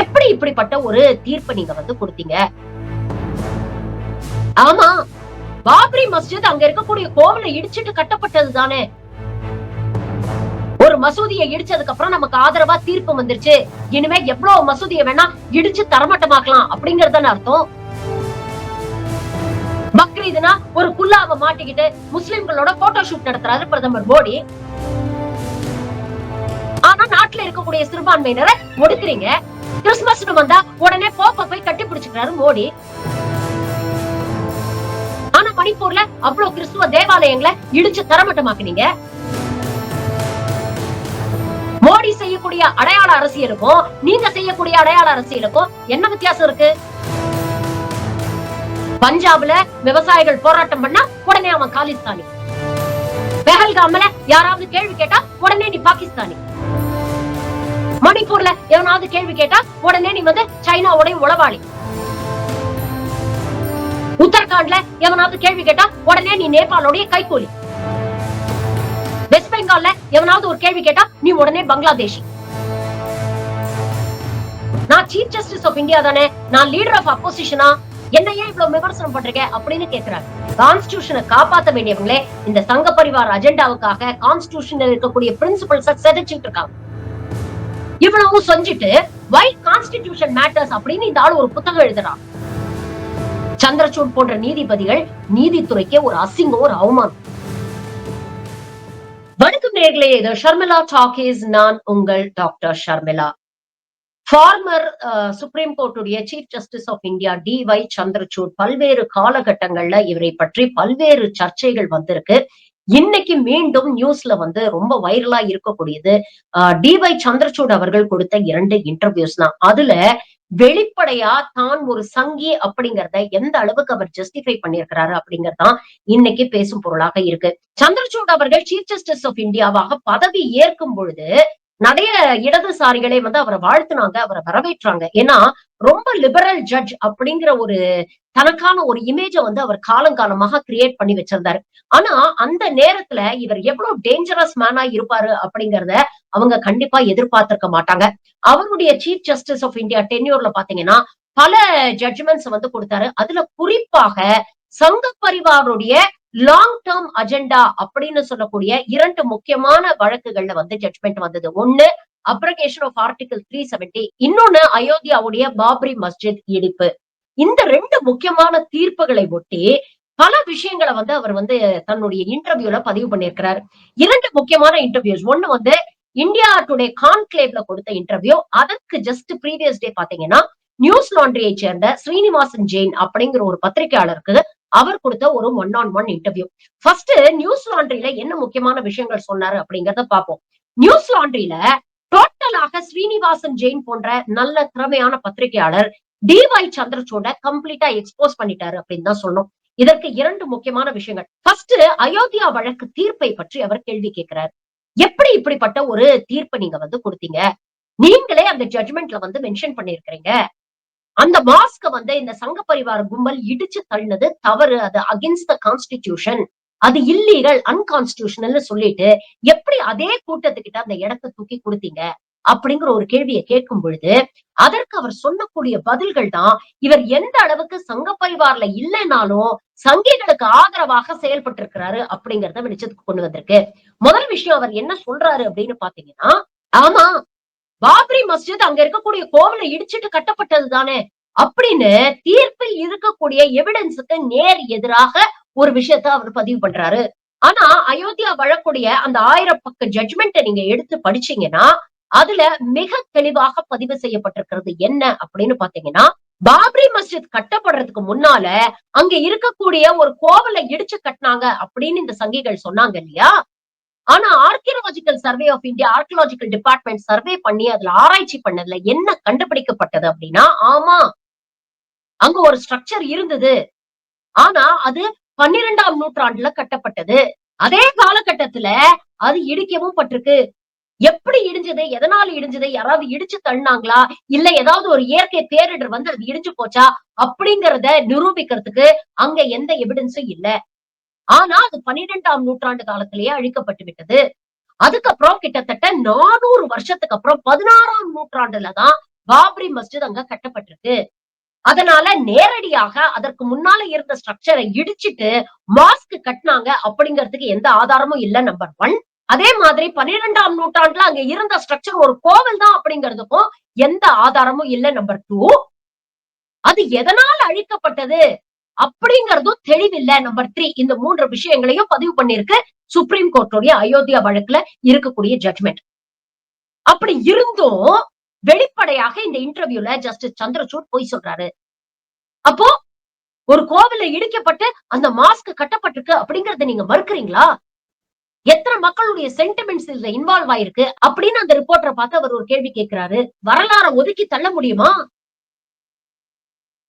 எப்படி இப்படிப்பட்ட ஒரு தீர்ப்பை நீங்க வந்து கொடுத்தீங்க? ஆமா பாபரி மஸ்ஜித் அங்க இருக்கக்கூடிய கோவிலை இடிச்சிட்டு கட்டப்பட்டது தானே. ஒரு மசூதியை இடிச்சதுக்கு அப்புறம் நமக்கு ஆதரவா தீர்ப்பு வந்துருச்சு. இனிமே எவ்வளவு மசூதியை வேணா இடிச்சு தரமட்டமாக்கலாம் அப்படிங்கறதான அர்த்தம். பக்ரீத்னா ஒரு குல்லாவை மாட்டிக்கிட்டு முஸ்லிம்களோட போட்டோ ஷூட் நடத்துறாரு பிரதமர் மோடி. ஆனா நாட்டுல இருக்கக்கூடிய சிறுபான்மையினரை ஒடுக்குறீங்க. கிறிஸ்துமஸ்னு வந்தா உடனே போப்ப போய் கட்டி பிடிச்சுக்கிறாரு மோடி. ஆனா மணிப்பூர்ல அவ்வளவு கிறிஸ்துவ தேவாலயங்களை இடிச்சு தரமட்டமாக்குனீங்க மோடி செய்யக்கூடிய அடையாள அரசியலுக்கும் நீங்க செய்யக்கூடிய அடையாள அரசியலுக்கும் என்ன வித்தியாசம் இருக்கு? பஞ்சாப்ல விவசாயிகள் போராட்டம் பண்ணா உடனே அவன் காலிஸ்தானி. பெஹல்காமல யாராவது கேள்வி கேட்டா உடனே நீ பாகிஸ்தானி. மணிப்பூர்ல எவனாவது கேள்வி கேட்டா உடனே நீ வந்து சைனாவுடைய உளவாளி. உத்தரகாண்ட்ல எவனாவது கேள்வி கேட்டா உடனே நீ நேபாளுடைய கைகூலி வெஸ்ட் பெங்கால்ல எவனாவது ஒரு கேள்வி கேட்டா நீ உடனே பங்களாதேஷி. நான் சீஃப் ஜஸ்டிஸ் ஆஃப் இந்தியா தானே நான் லீடர் ஆஃப் அப்போசிஷனா என்ன ஏன் இவ்வளவு விமர்சனம் பண்றீங்க அப்படின்னு கேக்குறாங்க கான்ஸ்டியூஷனை காப்பாத்த வேண்டியவங்களே இந்த சங்க பரிவார் அஜெண்டாவுக்காக கான்ஸ்டியூஷன் இருக்கக்கூடிய பிரின்சிபல்ஸ செதைச்சிட்டு இருக்காங்க. இவ்வளவும் செஞ்சுட்டு வை கான்ஸ்டிடியூஷன் மேட்டர்ஸ் அப்படின்னு இந்த ஆள் ஒரு புத்தகம் எழுதுறான். சந்திரசூட் போன்ற நீதிபதிகள் நீதித்துறைக்கே ஒரு அசிங்கம் ஒரு அவமானம். வணக்கம் நேர்களே இது ஷர்மிளா டாக்கேஸ். நான் உங்கள் doctor Sharmila. Former supreme கோர்ட்டுடைய chief justice of India D Y Chandrachud பல்வேறு காலகட்டங்கள்ல இவரை பற்றி பல்வேறு சர்ச்சைகள் வந்திருக்கு. இன்னைக்கு மீண்டும் நியூஸ்ல வந்து ரொம்ப வைரலா இருக்கக்கூடியது டி சந்திரசூட் அவர்கள் கொடுத்த இரண்டு இன்டர்வியூஸ் தான். அதுல வெளிப்படையா தான் ஒரு சங்கி அப்படிங்கறத எந்த அளவுக்கு அவர் ஜஸ்டிஃபை பண்ணியிருக்கிறாரு அப்படிங்கறதான் இன்னைக்கு பேசும் பொருளாக இருக்கு. சந்திரசூட் அவர்கள் சீஃப் ஜஸ்டிஸ் ஆஃப் இந்தியாவாக பதவி ஏற்கும் பொழுது நிறைய இடதுசாரிகளே வந்து அவரை வாழ்த்துனாங்க அவரை வரவேற்றாங்க. ஏன்னா ரொம்ப லிபரல் ஜட்ஜ் அப்படிங்கிற ஒரு தனக்கான ஒரு இமேஜ வந்து அவர் காலங்காலமாக கிரியேட் பண்ணி வச்சிருந்தாரு. ஆனா அந்த நேரத்துல இவர் எவ்வளவு டேஞ்சரஸ் மேனா இருப்பாரு அப்படிங்கறத அவங்க கண்டிப்பா எதிர்பார்த்திருக்க மாட்டாங்க. அவருடைய சீஃப் ஜஸ்டிஸ் ஆஃப் இந்தியா டென்யூர்ல பாத்தீங்கன்னா பல ஜட்ஜ்மெண்ட்ஸ் வந்து கொடுத்தாரு. அதுல குறிப்பாக சங்க பரிவாருடைய லாங் டேர்ம் அஜெண்டா அப்படின்னு சொல்லக்கூடிய இரண்டு முக்கியமான வழக்குகள்ல வந்து ஜட்மெண்ட் வந்தது. ஒண்ணு abrogation of article three seventy இன்னொன்னு அயோத்தியாவுடைய பாப்ரி மஸ்ஜித் இடிப்பு. இந்த ரெண்டு முக்கியமான தீர்ப்புகளை ஒட்டி பல விஷயங்களை வந்து அவர் வந்து தன்னுடைய இன்டர்வியூல பதிவு பண்ணியிருக்கிறார். இரண்டு முக்கியமான இன்டர்வியூஸ் ஒண்ணு வந்து இந்தியா டுடே கான்கிளேவ்ல கொடுத்த இன்டர்வியூ அதற்கு ஜஸ்ட் ப்ரீவியஸ் டே பாத்தீங்கன்னா நியூஸ் லாண்ட்ரியை சேர்ந்த ஸ்ரீனிவாசன் ஜெயின் அப்படிங்கிற ஒரு பத்திரிகையாளருக்கு அவர் கொடுத்த ஒரு one on one interview first news லாண்ட்ரியில என்ன முக்கியமான விஷயங்கள் சொன்னாரு அப்படிங்கறத பார்ப்போம். நியூஸ் லாண்ட்ரியில டோட்டலாக ஸ்ரீனிவாசன் ஜெயின் போன்ற நல்ல திறமையான பத்திரிகையாளர் டிஒய் சந்திரசூட கம்ப்ளீட்டா எக்ஸ்போஸ் பண்ணிட்டாரு அப்படின்னு தான் சொன்னோம் இதற்கு இரண்டு முக்கியமான விஷயங்கள். ஃபர்ஸ்ட் அயோத்தியா வழக்கு தீர்ப்பை பற்றி அவர் கேள்வி கேட்கிறார். எப்படி இப்படிப்பட்ட ஒரு தீர்ப்பை நீங்க வந்து கொடுத்தீங்க? நீங்களே அந்த ஜட்மெண்ட்ல வந்து மென்ஷன் பண்ணிருக்கிறீங்க அந்த மாஸ்க வந்து இந்த சங்க பரிவார கும்பல் இடிச்சு தள்ளினது தவறு. அது அகேன்ஸ்ட் த கான்ஸ்டிடியூஷன் அது இல்லீகல் அன்கான்ஸ்டியூஷனல்னு சொல்லிட்டு எப்படி அதே கூட்டத்துக்கிட்ட அந்த இடத்தை தூக்கி கொடுத்தீங்க? அப்படிங்கிற ஒரு கேள்வியை கேட்கும் பொழுது அதற்கு அவர் சொல்லக்கூடிய பதில்கள் தான் இவர் எந்த அளவுக்கு சங்க பரிவார்ல இல்லைனாலும் சங்கிகளுக்கு ஆதரவாக செயல்பட்டு இருக்கிறாரு அப்படிங்கறத வெளிச்சத்துக்கு கொண்டு வந்திருக்கு. முதல் விஷயம் அவர் என்ன சொல்றாரு அப்படின்னு பாத்தீங்கன்னா ஆமா பாப்ரி மஸ்ஜித் அங்க இருக்கக்கூடிய கோவிலை இடிச்சிட்டு கட்டப்பட்டது தானே அப்படின்னு தீர்ப்பில் இருக்கக்கூடிய எவிடன்ஸுக்கு நேர் எதிராக ஒரு விஷயத்த அவர் பதிவு பண்றாரு. ஆனா அயோத்தியா வழக்கூடிய அந்த ஆயிரம் பக்க ஜட்மெண்ட்டை நீங்க எடுத்து படிச்சீங்கன்னா அதுல மிக தெளிவாக பதிவு செய்யப்பட்டிருக்கிறது என்ன அப்படின்னு பாத்தீங்கன்னா பாப்ரி மஸ்ஜித் கட்டப்படுறதுக்கு முன்னால அங்க இருக்கக்கூடிய ஒரு கோவிலை இடிச்சு கட்டினாங்க அப்படின்னு இந்த சங்கிகள் சொன்னாங்க இல்லையா? ஆனா archaeological survey of India archaeological department survey பண்ணி அதுல ஆராய்ச்சி பண்ணதுல என்ன கண்டுபிடிக்கப்பட்டது அப்படின்னா ஆமா அங்க ஒரு ஸ்ட்ரக்சர் இருந்தது. ஆனா அது பன்னிரெண்டாம் நூற்றாண்டுல கட்டப்பட்டது. அதே காலகட்டத்துல அது இடிக்கவும் பட்டிருக்கு. எப்படி இடிஞ்சது எதனால இடிஞ்சது யாராவது இடிச்சு தள்ளினாங்களா இல்ல ஏதாவது ஒரு இயற்கை பேரிடர் வந்து அது இடிஞ்சு போச்சா அப்படிங்கறத நிரூபிக்கிறதுக்கு அங்க எந்த எவிடன்ஸும் இல்ல. ஆனா அது பன்னிரெண்டாம் நூற்றாண்டு காலத்திலேயே அழிக்கப்பட்டு விட்டது. அதுக்கப்புறம் கிட்டத்தட்ட நானூறு வருஷத்துக்கு அப்புறம் பதினாறாம் நூற்றாண்டுலதான் பாபரி மஸ்ஜித் அங்க கட்டப்பட்டிருக்கு. அதனால நேரடியாக அதற்கு முன்னால இருந்த ஸ்ட்ரக்சரை இடிச்சிட்டு மாஸ்க் கட்டினாங்க அப்படிங்கிறதுக்கு எந்த ஆதாரமும் இல்ல நம்பர் ஒன் அதே மாதிரி பன்னிரெண்டாம் நூற்றாண்டுல அங்க இருந்த ஸ்ட்ரக்சர் ஒரு கோவில் தான் அப்படிங்கிறதுக்கும் எந்த ஆதாரமும் இல்ல நம்பர் டூ அது எதனால் அழிக்கப்பட்டது அப்படிங்கறதும் தெளிவில்லை நம்பர் த்ரீ இந்த மூன்று விஷயங்களையும் பதிவு பண்ணிருக்கு சுப்ரீம் கோர்ட்டுடைய அயோத்தியா வழக்குல இருக்கக்கூடிய ஜட்மெண்ட் அப்படி இருந்தும் வெளிப்படையாக இந்த இன்டர்வியூல ஜஸ்டிஸ் சந்திரசூட் போய் சொல்றாரு. அப்போ ஒரு கோவில இடிக்கப்பட்டு அந்த மாஸ்க் கட்டப்பட்டிருக்கு அப்படிங்கறத நீங்க மறுக்கிறீங்களா? எத்தனை மக்களுடைய சென்டிமெண்ட்ஸ் இதுல இன்வால்வ் ஆயிருக்கு அப்படின்னு அந்த ரிப்போர்ட்டரை பார்த்து அவர் ஒரு கேள்வி கேட்கிறாரு. வரலாற ஒதுக்கி தள்ள முடியுமா?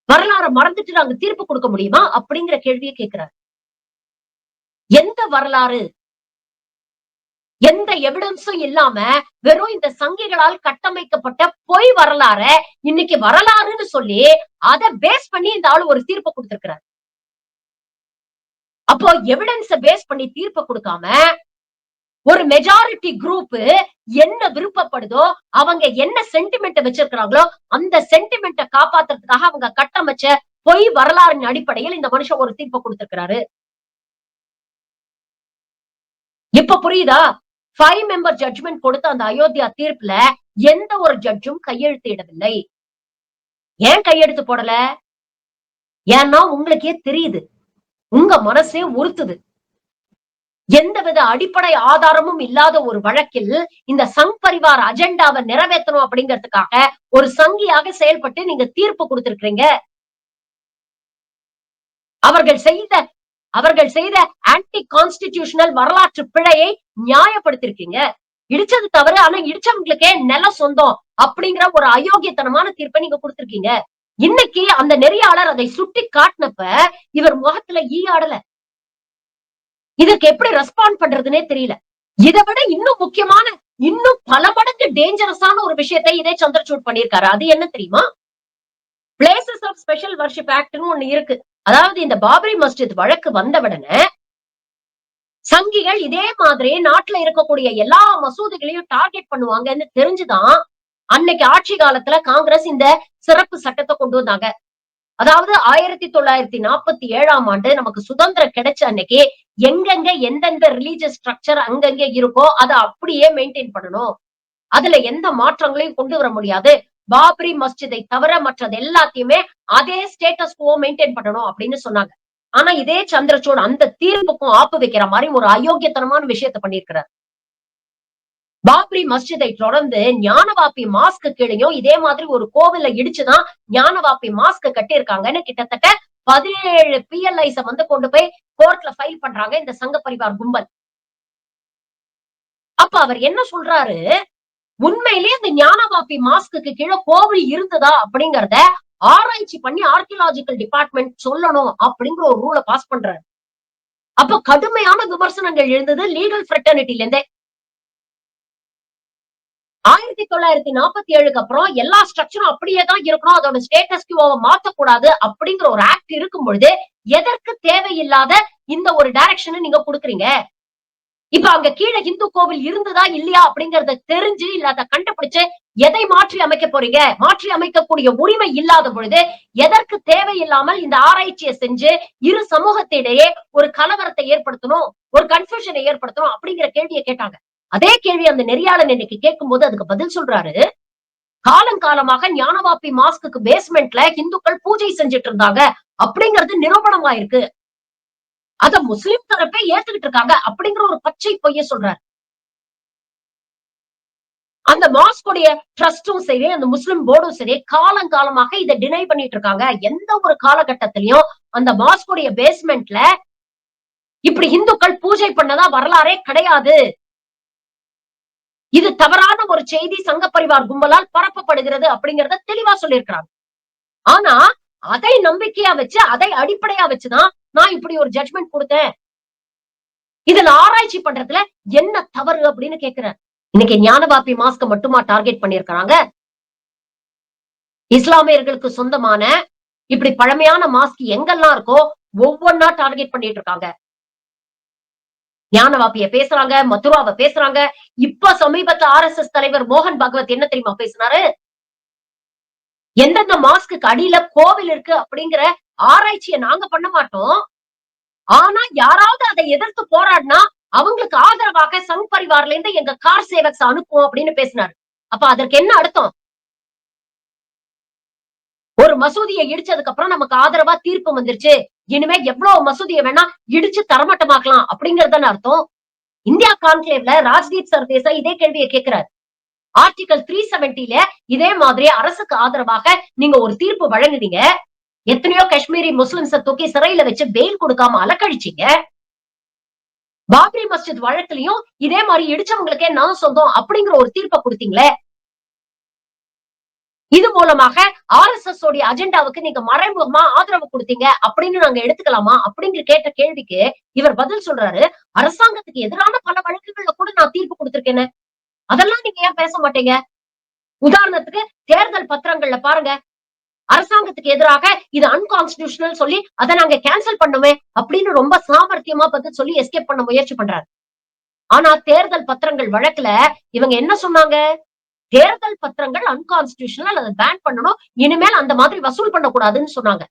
வரலாற மறந்துட்டு நாங்க தீர்ப்பு கொடுக்க முடியுமா? அப்படிங்கிற கேள்வியை கேட்கிறாரு. எந்த வரலாறு? எந்த எவிடன்ஸும் இல்லாம வெறும் இந்த சங்கிகளால் கட்டமைக்கப்பட்ட பொய் வரலாற இன்னைக்கு வரலாறுன்னு சொல்லி அதை பேஸ் பண்ணி இந்த ஆளு ஒரு தீர்ப்பு கொடுத்திருக்கிறார். அப்போ எவிடன்ஸ பேஸ் பண்ணி தீர்ப்பு கொடுக்காம ஒரு மெஜாரிட்டி குரூப் என்ன விருப்பப்படுதோ அவங்க என்ன சென்டிமெண்ட் வச்சிருக்கிறாங்களோ அந்த சென்டிமெண்ட்டை காப்பாத்துறதுக்காக அவங்க கட்டமைச்ச பொய் வரலாறின் அடிப்படையில் இந்த மனுஷன் ஒரு தீர்ப்பு கொடுத்திருக்கிறாரு. இப்ப புரியுதா? ஃபைவ் மெம்பர் ஜட்ஜ்மெண்ட் கொடுத்த அந்த அயோத்தியா தீர்ப்புல எந்த ஒரு ஜட்ஜும் கையெழுத்திடவில்லை ஏன் கையெழுத்து போடல? ஏன்னா உங்களுக்கே தெரியுது. உங்க மனசே உறுத்துது. எந்தவித அடிப்படை ஆதாரமும் இல்லாத ஒரு வழக்கில் இந்த சங் பரிவார் அஜெண்டாவை நிறைவேற்றணும் அப்படிங்கிறதுக்காக ஒரு சங்கியாக செயல்பட்டு நீங்க தீர்ப்பு கொடுத்திருக்கிறீங்க. அவர்கள் செய்த அவர்கள் செய்த ஆன்டி கான்ஸ்டிடியூஷனல் வரலாற்று பிழையை நியாயப்படுத்திருக்கீங்க. இடிச்சது தவறு ஆனா இடிச்சவங்களுக்கே நில சொந்தம் அப்படிங்கிற ஒரு அயோக்கியத்தனமான தீர்ப்பை நீங்க கொடுத்திருக்கீங்க. இன்னைக்கு அந்த நெறியாளர் அதை சுட்டி காட்டினப்ப இவர் முகத்துல ஈ ஆடல. இதுக்கு எப்படி ரெஸ்பாண்ட் பண்றதுன்னே தெரியல. இதை விட இன்னும் முக்கியமான இன்னும் பல மடங்கு டேஞ்சரஸான ஒரு விஷயத்தை இதே சந்திரசூட் பண்ணியிருக்காரு. அது என்ன தெரியுமா? பிளேசஸ் ஆஃப் ஸ்பெஷல் வர்ஷிப் ஆக்ட்னு ஒண்ணு இருக்கு. அதாவது இந்த பாபரி மஸ்ஜித் வழக்கு வந்தவுடனே சங்கிகள் இதே மாதிரி நாட்டுல இருக்கக்கூடிய எல்லா மசூதிகளையும் டார்கெட் பண்ணுவாங்கன்னு தெரிஞ்சுதான் அன்னைக்கு ஆட்சி காலத்துல காங்கிரஸ் இந்த சிறப்பு சட்டத்தை கொண்டு வந்தாங்க. அதாவது ஆயிரத்தி தொள்ளாயிரத்தி நாற்பத்தி ஏழாம் ஆண்டு நமக்கு சுதந்திரம் கிடைச்ச அன்னைக்கு எங்கெங்க எந்தெந்த ரிலீஜியஸ் ஸ்ட்ரக்சர் அங்கங்க இருக்கோ அதை அப்படியே மெயின்டைன் பண்ணணும். அதுல எந்த மாற்றங்களையும் கொண்டு வர முடியாது. பாபரி மஸ்ஜிதை தவிர மற்றது எல்லாத்தையுமே அதே ஸ்டேட்டஸ் கோ மெயின்டைன் பண்ணணும் அப்படின்னு சொன்னாங்க. ஆனா இதே சந்திரசூட் அந்த தீர்ப்புக்கும் ஆப்பு வைக்கிற மாதிரி ஒரு அயோக்கியத்தனமான விஷயத்த பண்ணிருக்கிறார் பாப்ரி மஸ்ஜிதை தொடர்ந்து ஞானவாப்பி மாஸ்க் கீழையும் இதே மாதிரி ஒரு கோவில இடிச்சுதான் ஞானவாப்பி மாஸ்க் கட்டியிருக்காங்கன்னு கிட்டத்தட்ட பதினேழு பிஎல்ஐஸ வந்து கொண்டு போய் கோர்ட்ல ஃபைல் பண்றாங்க இந்த சங்க பரிவார் கும்பல். அப்ப அவர் என்ன சொல்றாரு? உண்மையிலேயே இந்த ஞானவாப்பி மாஸ்க்கு கீழே கோவில் இருந்ததா அப்படிங்கறத ஆராய்ச்சி பண்ணி ஆர்கியலாஜிக்கல் டிபார்ட்மெண்ட் சொல்லணும் அப்படிங்கிற ஒரு ரூலை பாஸ் பண்றாரு. அப்ப கடுமையான விமர்சனங்கள் எழுந்தது லீகல் ஃப்ரெட்டர்னிட்டில இருந்தே. ஆயிரத்தி தொள்ளாயிரத்தி நாற்பத்தி ஏழுக்கு அப்புறம் எல்லா ஸ்ட்ரக்சரும் அப்படியே தான் இருக்கணும். அதோட ஸ்டேட்டஸ் கியூவை மாத்தக்கூடாது அப்படிங்கிற ஒரு ஆக்ட் இருக்கும் பொழுது எதற்கு தேவையில்லாத இந்த ஒரு டைரக்ஷனை நீங்க கொடுக்குறீங்க? இப்ப அங்க கீழே இந்து கோவில் இருந்ததா இல்லையா அப்படிங்கறத தெரிஞ்சு இல்ல அதை கண்டுபிடிச்சு எதை மாற்றி அமைக்க போறீங்க? மாற்றி அமைக்கக்கூடிய உரிமை இல்லாத பொழுது எதற்கு தேவையில்லாமல் இந்த ஆராய்ச்சியை செஞ்சு இரு சமூகத்திடையே ஒரு கலவரத்தை ஏற்படுத்தணும் ஒரு கன்ஃபியூஷனை ஏற்படுத்தணும் அப்படிங்கிற கேள்வியை கேட்டாங்க. அதே கேள்வி அந்த நெறியாளன் இன்னைக்கு கேட்கும் போது அதுக்கு பதில் சொல்றாரு. காலங்காலமாக ஞானவாப்பி மாஸ்க்கு பேஸ்மெண்ட்ல இந்துக்கள் பூஜை செஞ்சுட்டு இருந்தாங்க. அப்படிங்கிறது நிரூபணமாயிருக்கு. அத முஸ்லிம் தரப்பே ஏத்துக்கிட்டு இருக்காங்க அப்படிங்கிற ஒரு பச்சை பொய்ய சொல்றாரு. அந்த மாஸ்குடைய ட்ரஸ்டும் சரி அந்த முஸ்லிம் போர்டும் சரி காலங்காலமாக இதை டினை பண்ணிட்டு இருக்காங்க. எந்த ஒரு காலகட்டத்திலயும் அந்த மாஸ்குடைய பேஸ்மெண்ட்ல இப்படி இந்துக்கள் பூஜை பண்ணதா வரலாறே கிடையாது. இது தவறான ஒரு செய்தி சங்க பரிவார் கும்பலால் பரப்பப்படுகிறது அப்படிங்கறத தெளிவா சொல்லியிருக்கிறாங்க. ஆனா அதை நம்பிக்கையா வச்சு அதை அடிப்படையா வச்சுதான் நான் இப்படி ஒரு ஜட்மெண்ட் கொடுத்தேன். இதுல ஆராய்ச்சி பண்றதுல என்ன தவறு அப்படின்னு கேக்குறேன் இன்னைக்கு ஞானவாப்பி மாஸ்க மட்டுமா டார்கெட் பண்ணிருக்கிறாங்க இஸ்லாமியர்களுக்கு சொந்தமான இப்படி பழமையான மாஸ்க் எங்கெல்லாம் இருக்கோ ஒவ்வொன்னா டார்கெட் பண்ணிட்டு இருக்காங்க. ஞானவாப்பிய பேசுறாங்க மதுராவை பேசுறாங்க. இப்ப சமீபத்துல ஆர் எஸ் எஸ் தலைவர் மோகன் பகவத் என்ன தெரியுமா பேசினாரு? எந்தெந்த மாஸ்க்கு அடியில கோவில் இருக்கு அப்படிங்கிற ஆராய்ச்சியை நாங்க பண்ண மாட்டோம். ஆனா யாராவது அதை எதிர்த்து போராடினா அவங்களுக்கு ஆதரவாக சங் பரிவார்ல இருந்து எங்க கார் சேவக்ஸ் அனுப்புவோம் அப்படின்னு பேசினாரு. அப்ப அதற்கு என்ன அர்த்தம்? ஒரு மசூதியை இடிச்சதுக்கு அப்புறம் நமக்கு ஆதரவா தீர்ப்பு வந்துருச்சு. இனிமே எவ்வளவு மசூதியை வேணா இடிச்சு தரமட்டமாக்கலாம் அப்படிங்கறதான அர்த்தம்? இந்தியா கான்க்ளேவ்ல ராஜ்தீப் சர்தேசா இதே கேள்வியை கேட்கிறார். ஆர்டிகல் த்ரீ செவன்டில இதே மாதிரி அரசுக்கு ஆதரவாக நீங்க ஒரு தீர்ப்பு வழங்குனீங்க. எத்தனையோ காஷ்மீரி முஸ்லிம்ஸ தூக்கி சிறையில வச்சு பெயில் கொடுக்காம அலக்கழிச்சீங்க. பாபரி மஸ்ஜித் வழக்குலயும் இதே மாதிரி இடிச்சவங்களுக்கே நான் சொந்தம் அப்படிங்கிற ஒரு தீர்ப்பை கொடுத்தீங்களே. இது மூலமாக ஆர் எஸ் எஸ் உடைய அஜெண்டாவுக்கு நீங்க மறைமுகமா ஆதரவு கொடுத்தீங்க. அப்படின்னு நாங்க எடுத்துக்கலாமா? அப்படிங்கிற கேட்ட கேள்விக்கு இவர் பதில் சொல்றாரு. அரசாங்கத்துக்கு எதிரான பல வழக்குகள்ல கூட நான் தீர்ப்பு கொடுத்திருக்கேன்னு அதெல்லாம் நீங்க ஏன் பேச மாட்டீங்க? உதாரணத்துக்கு தேர்தல் பத்திரங்கள்ல பாருங்க. அரசாங்கத்துக்கு எதிராக இது அன்கான்ஸ்டியூஷனல் சொல்லி அதை நாங்க கேன்சல் பண்ணுமே அப்படின்னு ரொம்ப சாமர்த்தியமா பதில் சொல்லி எஸ்கேப் பண்ண முயற்சி பண்றாரு. ஆனா தேர்தல் பத்திரங்கள் வழக்குல இவங்க என்ன சொன்னாங்க? தேர்தல் பத்திரங்கள் அன்கான்ஸ்டியூஷனல் அதை பேன் பண்ணணும். இனிமேல் அந்த மாதிரி வசூல் பண்ணக்கூடாதுன்னு சொன்னாங்க.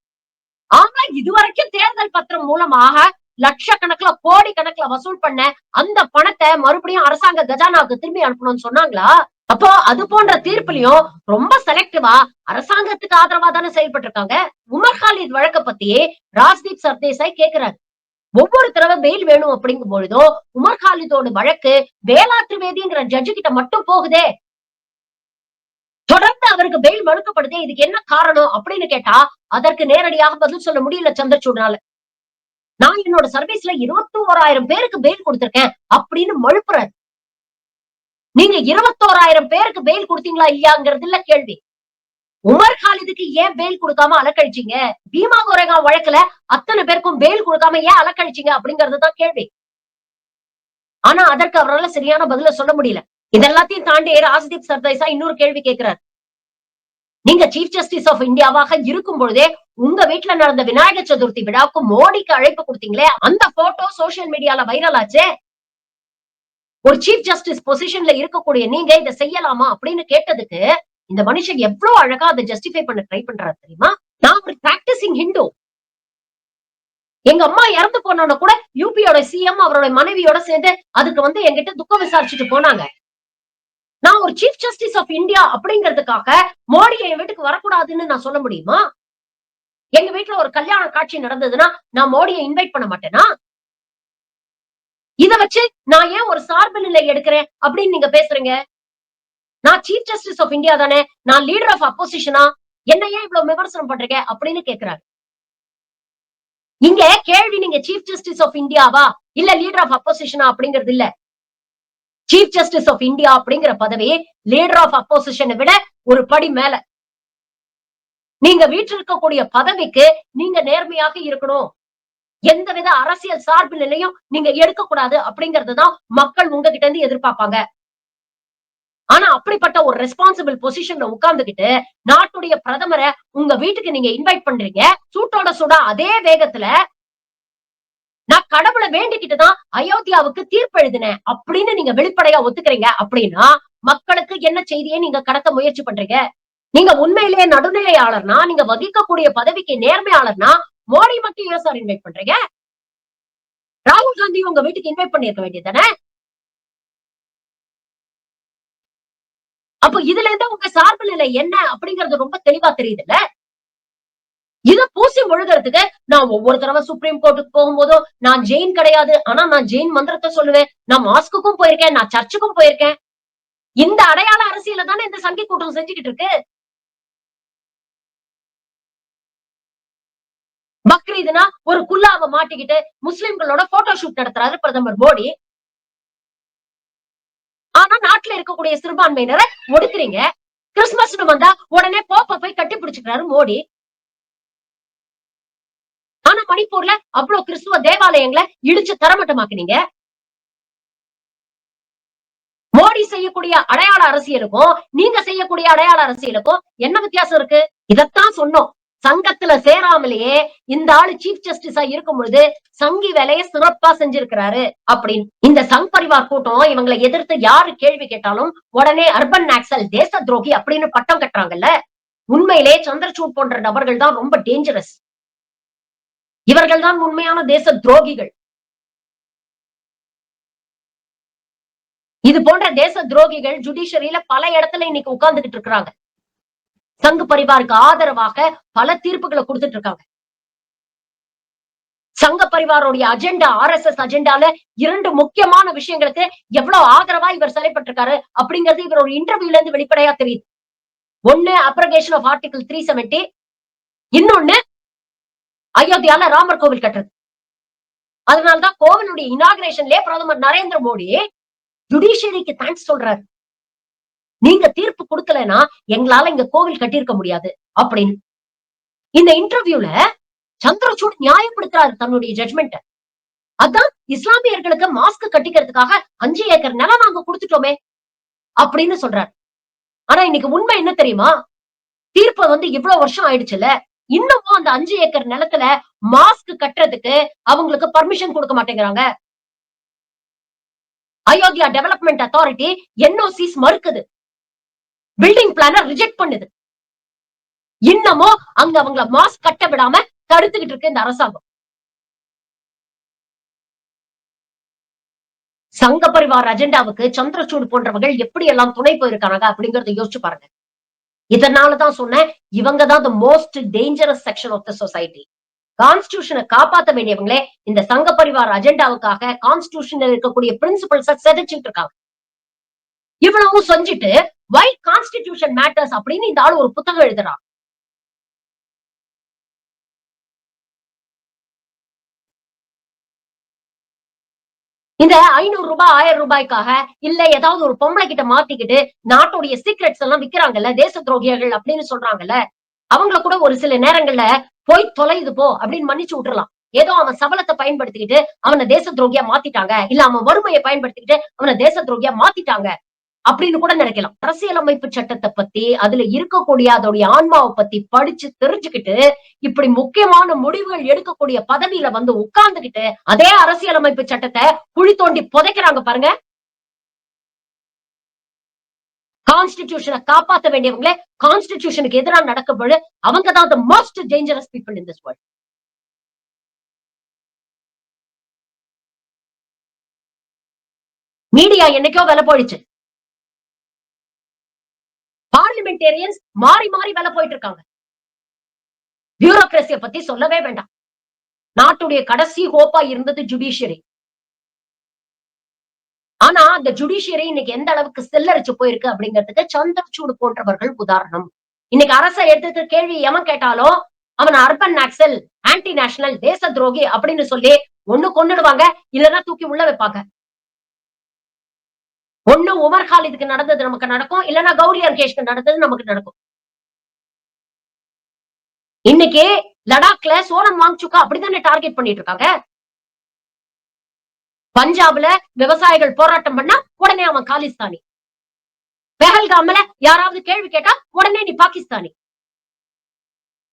ஆனா இதுவரைக்கும் தேர்தல் பத்திரம் மூலமாக லட்சக்கணக்குல கோடி கணக்குல வசூல் பண்ண அந்த பணத்தை மறுபடியும் அரசாங்க கஜானாவுக்கு திரும்பி அனுப்பணும்னு சொன்னாங்களா? அப்போ அது போன்ற தீர்ப்புலயும் ரொம்ப செலக்டிவா அரசாங்கத்துக்கு ஆதரவா தானே செயல்பட்டு இருக்காங்க உமர் காலித் வழக்க பத்தி ராஜ்தீப் சர்தேசாய் கேக்குறாரு. ஒவ்வொரு தடவை பெயில் வேணும் அப்படிங்கும் பொழுதும் உமர் காலிதோட வழக்கு வேளா திரிவேதிங்கிற ஜட்ஜு கிட்ட மட்டும் போகுதே. தொடர்ந்து அவருக்கு பெயில் மறுக்கப்படுதே இதுக்கு என்ன காரணம் அப்படின்னு கேட்டா அதற்கு நேரடியாக பதில் சொல்ல முடியல சந்திரசூடனால. நான் என்னோட சர்வீஸ்ல இருபத்தி ஓராயிரம் பேருக்கு பெயில் கொடுத்திருக்கேன் அப்படின்னு மழுப்புறாரு. நீங்க இருபத்தோராயிரம் பேருக்கு பெயில் கொடுத்தீங்களா இல்லையாங்கிறது இல்ல கேள்வி. உமர் காலிதுக்கு ஏன் பெயில் கொடுக்காம அலக்கழிச்சீங்க? பீமா கோரேகா வழக்குல அத்தனை பேருக்கும் பெயில் கொடுக்காம ஏன் அலக்கழிச்சீங்க அப்படிங்கறது தான் கேள்வி. ஆனா அதற்கு அவரால் சரியான பதில சொல்ல முடியல. இதெல்லாத்தையும் தாண்டி ராஜ்தீப் சர்தேசா இன்னொரு கேள்வி கேட்கிறார். நீங்க சீஃப் ஜஸ்டிஸ் ஆஃப் இந்தியாவாக இருக்கும் பொழுதே உங்க வீட்டுல நடந்த விநாயகர் சதுர்த்தி விழாவுக்கு மோடிக்கு அழைப்பு கொடுத்தீங்களே அந்த போட்டோ சோசியல் மீடியால வைரல் ஆச்சே? ஒரு சீஃப் ஜஸ்டிஸ் பொசிஷன்ல இருக்கக்கூடிய நீங்க இதை செய்யலாமா அப்படின்னு கேட்டதுக்கு இந்த மனுஷன் எவ்வளவு அழகா அதை ஜஸ்டிஃபை பண்ண ட்ரை பண்றாரு தெரியுமா? நான் ஒரு பிராக்டிசிங் ஹிந்து எங்க அம்மா இறந்து போனோட கூட யூபியோட சிஎம் அவரோட மனைவியோட சேர்ந்து அதுக்கு வந்து என்கிட்ட துக்கம் விசாரிச்சுட்டு போனாங்க. நான் ஒரு சீஃப் ஜஸ்டிஸ் ஆஃப் இந்தியா அப்படிங்கிறதுக்காக மோடி என் வீட்டுக்கு வரக்கூடாதுன்னு நான் சொல்ல முடியுமா? எங்க வீட்டுல ஒரு கல்யாண காட்சி நடந்ததுன்னா நான் மோடியை இன்வைட் பண்ண மாட்டேனா? இத வச்சு நான் ஏன் ஒரு சார்பு நிலை எடுக்கிறேன் அப்படின்னு நீங்க பேசுறீங்க? நான் சீஃப் ஜஸ்டிஸ் ஆஃப் இந்தியா தானே நான் லீடர் ஆஃப் அப்போசிஷனா என்ன ஏன் இவ்வளவு விமர்சனம் பண்றீங்க அப்படின்னு கேக்குறாரு. இங்க கேள்வி நீங்க சீஃப் ஜஸ்டிஸ் ஆஃப் இந்தியாவா இல்ல லீடர் ஆஃப் அப்போசிஷனா அப்படிங்கிறது இல்ல. சீஃப் ஜஸ்டிஸ் ஆஃப் இந்தியா அப்படிங்கிற பதவி லீடர் ஆஃப் அப்போசிஷனை விட ஒரு படி மேல. நீங்க வீட்டில் இருக்கக்கூடிய பதவிக்கு நீங்க நேர்மையாக இருக்கணும். எந்தவித அரசியல் சார்பு நிலையும் நீங்க எடுக்கக்கூடாது அப்படிங்கிறது தான் மக்கள் உங்ககிட்ட இருந்து எதிர்பார்ப்பாங்க. ஆனா அப்படிப்பட்ட ஒரு ரெஸ்பான்சிபிள் பொசிஷன்ல உட்கார்ந்துகிட்டு நாட்டுடைய பிரதமரை உங்க வீட்டுக்கு நீங்க இன்வைட் பண்றீங்க. சூட்டோட சூடா அதே வேகத்துல நான் கடவுளை வேண்டிக்கிட்டு தான் அயோத்தியாவுக்கு தீர்ப்பு எழுதினேன் அப்படின்னு நீங்க வெளிப்படையா ஒத்துக்கிறீங்க அப்படின்னா மக்களுக்கு என்ன செய்தியை நீங்க கடத்த முயற்சி பண்றீங்க? நீங்க உண்மையிலேயே நடுநிலையாளர்னா நீங்க வகிக்கக்கூடிய பதவிக்கு நேர்மையாளர்னா மோடி மட்டும் ஏன் சார் இன்வைட் பண்றீங்க? ராகுல் காந்தி உங்க வீட்டுக்கு இன்வைட் பண்ணிருக்க வேண்டியதானே அப்ப இதுல இருந்து உங்க சார்பு நிலை என்ன அப்படிங்கறது ரொம்ப தெளிவா தெரியுதுல்ல? இத பூசி முழுகிறதுக்கு நான் ஒவ்வொரு தடவை சுப்ரீம் கோர்ட்டுக்கு போகும்போதும் நான் ஜெயின் கிடையாது. ஆனா நான் ஜெயின் மந்திரத்தை சொல்லுவேன். நான் மாஸ்குக்கும் போயிருக்கேன் நான் சர்ச்சுக்கும் போயிருக்கேன். இந்த அடையாள அரசியல தானே இந்த சங்கி கூட்டம் செஞ்சுக்கிட்டு இருக்கு? பக்ரீத்னா ஒரு குல்லாவை மாட்டிக்கிட்டு முஸ்லிம்களோட போட்டோ ஷூட் நடத்துறாரு பிரதமர் மோடி. ஆனா நாட்டுல இருக்கக்கூடிய சிறுபான்மையினரை ஒடுக்குறீங்க. கிறிஸ்துமஸ்னு வந்தா உடனே போப்ப போய் கட்டி பிடிச்சுக்கிறாரு மோடி. ஆனா மணிப்பூர்ல அவ்வளவு கிறிஸ்துவ தேவாலயங்களை இடிச்சு தரமட்டமாக்குனீங்க? மோடி செய்யக்கூடிய அடையாள அரசியலுக்கும் நீங்க செய்யக்கூடிய அடையாள அரசியலுக்கும் என்ன வித்தியாசம் இருக்கு? இதத்தான் சொன்னோம். சங்கத்துல சேராமலேயே இந்த ஆளு சீஃப் ஜஸ்டிஸா இருக்கும் பொழுது சங்கி வேலையை சிறப்பா செஞ்சிருக்கிறாரு அப்படின்னு. இந்த சங் பரிவார் கூட்டம் இவங்களை எதிர்த்து யாரு கேள்வி கேட்டாலும் உடனே அர்பன் நாக்சல் தேச துரோகி அப்படின்னு பட்டம் கட்டுறாங்கல்ல? உண்மையிலே சந்திரசூட் போன்ற நபர்கள் தான் ரொம்ப டேஞ்சரஸ் இவர்கள் தான் உண்மையான தேச துரோகிகள். இது போன்ற தேச துரோகிகள் ஜுடிஷரியில பல இடத்துல இன்னைக்கு உட்கார்ந்துகிட்டு இருக்கிறாங்க. சங்கு பரிவாருக்கு ஆதரவாக பல தீர்ப்புகளை கொடுத்துட்டு இருக்காங்க. சங்க பரிவாரோடைய அஜெண்டா ஆர் எஸ் எஸ் அஜெண்டால இரண்டு முக்கியமான விஷயங்களுக்கு எவ்வளவு ஆதரவா இவர் செயல்பட்டிருக்காரு அப்படிங்கிறது இவர் ஒரு இன்டர்வியூல இருந்து வெளிப்படையா தெரியுது. ஒண்ணு abrogation of article three seventy இன்னொன்னு அயோத்தியால ராமர் கோவில் கட்டுறது. அதனாலதான் கோவிலுடைய இனாகிரேஷன்லயே பிரதமர் நரேந்திர மோடி ஜுடிஷியரிக்கு தேங்க்ஸ் சொல்றாரு. நீங்க தீர்ப்பு கொடுக்கலன்னா எங்களால இங்க கோவில் கட்டியிருக்க முடியாது அப்படின்னு. இந்த இன்டர்வியூல சந்திரசூட் நியாயப்படுத்துறாரு தன்னுடைய ஜட்மெண்ட் அதான் இஸ்லாமியர்களுக்கு மாஸ்க் கட்டிக்கிறதுக்காக அஞ்சு ஏக்கர் நிலம் நாங்க கொடுத்துட்டோமே அப்படின்னு சொல்றாரு. ஆனா இன்னைக்கு உண்மை என்ன தெரியுமா? தீர்ப்பு வந்து இவ்வளவு வருஷம் ஆயிடுச்சுல இன்னமும் அந்த அஞ்சு ஏக்கர் நிலத்துல மாஸ்க் கட்டுறதுக்கு அவங்களுக்கு பர்மிஷன் கொடுக்க மாட்டேங்கிறாங்க. அயோத்தியா டெவலப்மெண்ட் அத்தாரிட்டி என்ஓசிஸ் மறுக்குது. பில்டிங் பிளான ரிஜெக்ட் பண்ணுது. இன்னமும் அங்க அவங்கள மாஸ்க் கட்ட விடாம தடுத்துக்கிட்டு இருக்கு இந்த அரசாங்கம். சங்க பரிவார் அஜெண்டாவுக்கு சந்திரசூடு போன்றவர்கள் எப்படி எல்லாம் துணை போயிருக்காங்க அப்படிங்கறத யோசிச்சு பாருங்க. இதனாலதான் சொன்னேன் இவங்க தான் the most dangerous section of the society கான்ஸ்டியூஷனை காப்பாத்த வேண்டியவங்களே இந்த சங்க பரிவார் அஜெண்டாவுக்காக கான்ஸ்டியூஷன்ல இருக்கக்கூடிய பிரின்சிபல்ஸ செதைச்சிட்டு இருக்காங்க. இவ்வளவும் செஞ்சுட்டு வை கான்ஸ்டிடியூஷன் மேட்டர்ஸ் அப்படின்னு இந்த ஆள் ஒரு புத்தகம் எழுதுறான். இந்த ஐநூறு ரூபாய் ஆயிரம் ரூபாய்க்காக இல்ல ஏதாவது ஒரு பொம்பளை கிட்ட மாத்திக்கிட்டு நாட்டுடைய சீக்ரெட்ஸ் எல்லாம் விக்கிறாங்கல்ல தேச துரோகிகள் அப்படின்னு சொல்றாங்கல்ல அவங்கள கூட ஒரு சில நேரங்கள்ல போய் தொலையுது போ அப்படின்னு மன்னிச்சு விட்டுறலாம். ஏதோ அவன் சபலத்தை பயன்படுத்திக்கிட்டு அவனை தேச துரோகியா மாத்திட்டாங்க. இல்ல அவன் வறுமையை பயன்படுத்திக்கிட்டு அவனை தேச துரோகியா மாத்திட்டாங்க. அப்படின்னு கூட நினைக்கலாம். அரசியலமைப்பு சட்டத்தை பத்தி அதுல இருக்கக்கூடிய அதோடைய ஆன்மாவை பத்தி படிச்சு தெரிஞ்சுக்கிட்டு இப்படி முக்கியமான முடிவுகள் எடுக்கக்கூடிய பதவியில வந்து உட்கார்ந்துகிட்டு அதே அரசியலமைப்பு சட்டத்தை குழி தோண்டி புதைக்கிறாங்க பாருங்க. கான்ஸ்டிடியூஷனை காப்பாத்த வேண்டியவங்களே கான்ஸ்டிடியூஷனுக்கு எதிராக நடக்கப்படு அவங்க தான் the most dangerous people in this world media என்னைக்கோ வில போயிடுச்சு பார்லிமெண்டேரியன்ஸ் மாறி மாறி வேலை போயிட்டு இருக்காங்க. பியூரோக்ரஸிய பத்தி சொல்லவே வேண்டாம். நாட்டுடைய கடைசி ஹோப்பா இருந்தது ஜுடிஷியரி ஆனா அந்த ஜுடிஷியரி இன்னைக்கு எந்த அளவுக்கு செல்லரிச்சு போயிருக்கு அப்படிங்கிறதுக்கு சந்திரசூடு போன்றவர்கள் உதாரணம். இன்னைக்கு அரசை எடுத்துட்டு கேள்வி எவன் கேட்டாலும் அவன் அர்பன் நாக்சல் ஆன்டி நேஷனல் தேச துரோகி அப்படின்னு சொல்லி ஒண்ணு கொண்டுடுவாங்க இல்லைன்னா தூக்கி உள்ள வைப்பாங்க. ஒண்ணு உமர் காலிதுக்கு நடந்தது நமக்கு நடக்கும் இல்லைன்னா கௌரி அர்கேஷ்க்கு நடந்தது நமக்கு நடக்கும். இன்னைக்கு லடாக்ல சோனம் வாங்சுக்கா அப்படித்தானே டார்கெட் பண்ணிட்டு இருக்காங்க பஞ்சாப்ல விவசாயிகள் போராட்டம் பண்ணா உடனே அவன் காலிஸ்தானி. பெஹல்காமல யாராவது கேள்வி கேட்டா உடனே நீ பாகிஸ்தானி.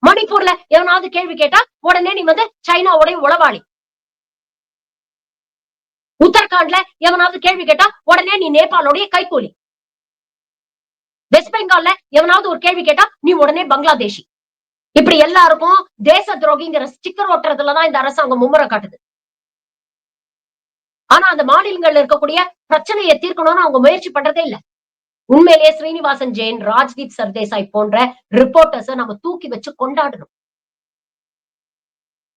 மணிப்பூர்ல எவனாவது கேள்வி கேட்டா உடனே நீ வந்து சைனாவுடைய உளவாளி. உத்தரகாண்ட்ல எவனாவது கேள்வி கேட்டா உடனே நீ நேபாளோடைய கைகூலி. வெஸ்ட் பெங்கால்ல எவனாவது ஒரு கேள்வி கேட்டா நீ உடனே பங்களாதேஷி. இப்படி எல்லாருக்கும் தேச துரோகிங்கிற ஸ்டிக்கர் ஓட்டுறதுலதான் இந்த அரசாங்கம் மும்முறை காட்டுது. ஆனா அந்த மாநிலங்கள்ல இருக்கக்கூடிய பிரச்சனையை தீர்க்கணும்னு அவங்க முயற்சி பண்றதே இல்ல. உண்மையிலேயே ஸ்ரீனிவாசன் ஜெயின் ராஜ்தீப் சர்தேசாய் போன்ற ரிப்போர்ட்டர்ஸ நம்ம தூக்கி வச்சு கொண்டாடணும்.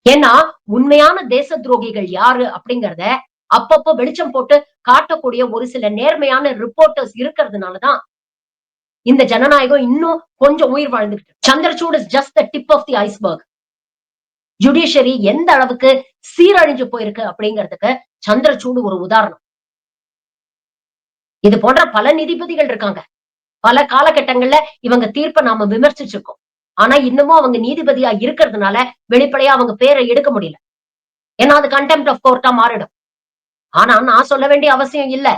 ஏன்னா உண்மையான தேச துரோகிகள் யாரு அப்படிங்கறத அப்பப்போ வெளிச்சம் போட்டு காட்டக்கூடிய ஒரு சில நேர்மையான ரிப்போர்ட்டர்ஸ் இருக்கிறதுனாலதான் இந்த ஜனநாயகம் இன்னும் கொஞ்சம் உயிர் வாழ்ந்துகிட்டு Chandrachud is just the tip of the iceberg judiciary எந்த அளவுக்கு சீரழிஞ்சு போயிருக்கு அப்படிங்கிறதுக்கு சந்திரசூடு ஒரு உதாரணம். இது போன்ற பல நீதிபதிகள் இருக்காங்க. பல காலகட்டங்கள்ல இவங்க தீர்ப்பை நாம விமர்சிச்சிருக்கோம். ஆனா இன்னமும் அவங்க நீதிபதியா இருக்கிறதுனால வெளிப்படையா அவங்க பேரை எடுக்க முடியல. ஏன்னா அது கண்டெம்ட் ஆஃப் கோர்ட்டா மாறிடும். ஆனா நான் சொல்ல வேண்டிய அவசியம் இல்ல.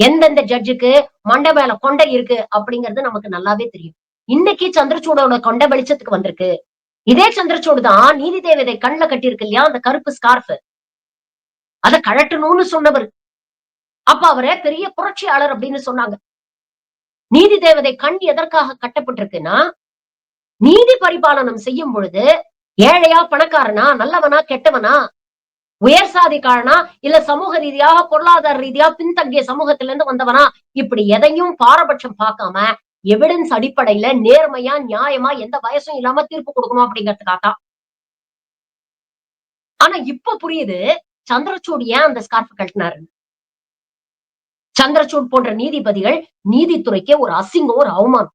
எந்தெந்த ஜட்ஜுக்கு மண்டை மேல கொண்டை இருக்கு அப்படிங்கிறது நமக்கு நல்லாவே தெரியும். இன்னைக்கு சந்திரச்சூடோட கொண்டை வெளிச்சத்துக்கு வந்திருக்கு. இதே சந்திரச்சூடு தான் நீதி தேவதை கண்ணில் கட்டியிருக்கு இல்லையா? அந்த கருப்பு ஸ்கார்ஃப் அத கழட்டணும்னு சொன்னவர். அப்ப அவரை பெரிய புரட்சியாளர் அப்படின்னு சொன்னாங்க. நீதி தேவதை கண் எதற்காக கட்டப்பட்டிருக்குன்னா நீதி பரிபாலனம் செய்யும் பொழுது ஏழையா பணக்காரனா நல்லவனா கெட்டவனா உயர் சாதிக்காரனா இல்ல சமூக ரீதியாக பொருளாதார ரீதியா பின்தங்கிய சமூகத்துல இருந்து வந்தவனா? இப்படி எதையும் பாரபட்சம் பார்க்காம எவிடன்ஸ் அடிப்படையில நேர்மையா நியாயமா எந்த வயசும் இல்லாம தீர்ப்பு கொடுக்கணும் அப்படிங்கிறதுக்காக தான். ஆனா இப்ப புரியுது சந்திரசூட் ஏன் அந்த ஸ்கார்ஃப் கட்டினாரு சந்திரசூட் போன்ற நீதிபதிகள் நீதித்துறைக்கே ஒரு அசிங்கம் ஒரு அவமானம்.